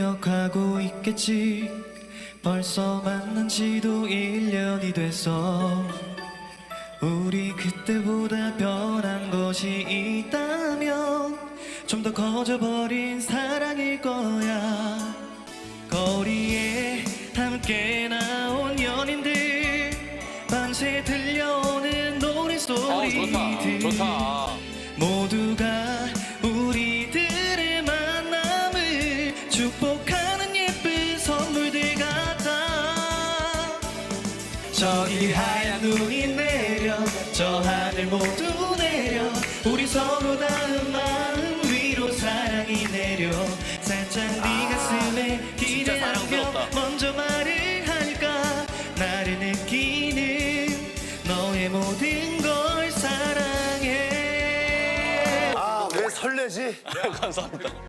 기억하고 있겠지 벌써 만난 지도 1년이 됐어 우리 그때보다 변한 것이 있다면 좀 더 커져버린 사랑일 거야 거리에 함께 나온 연인들 밤새 들려오는 어, 노래소리들 좋다. 좋다. 모두가 우리들의 만남을 축복 저기 하얀 눈이 내려 저 하늘 모두 내려 우리 서로 닿은 마음 위로 사랑이 내려 살짝 네 가슴에 진짜 기대하며 사랑스럽다. 먼저 말을 할까 나를 느끼는 너의 모든 걸 사랑해 아 왜 설레지? 감사합니다.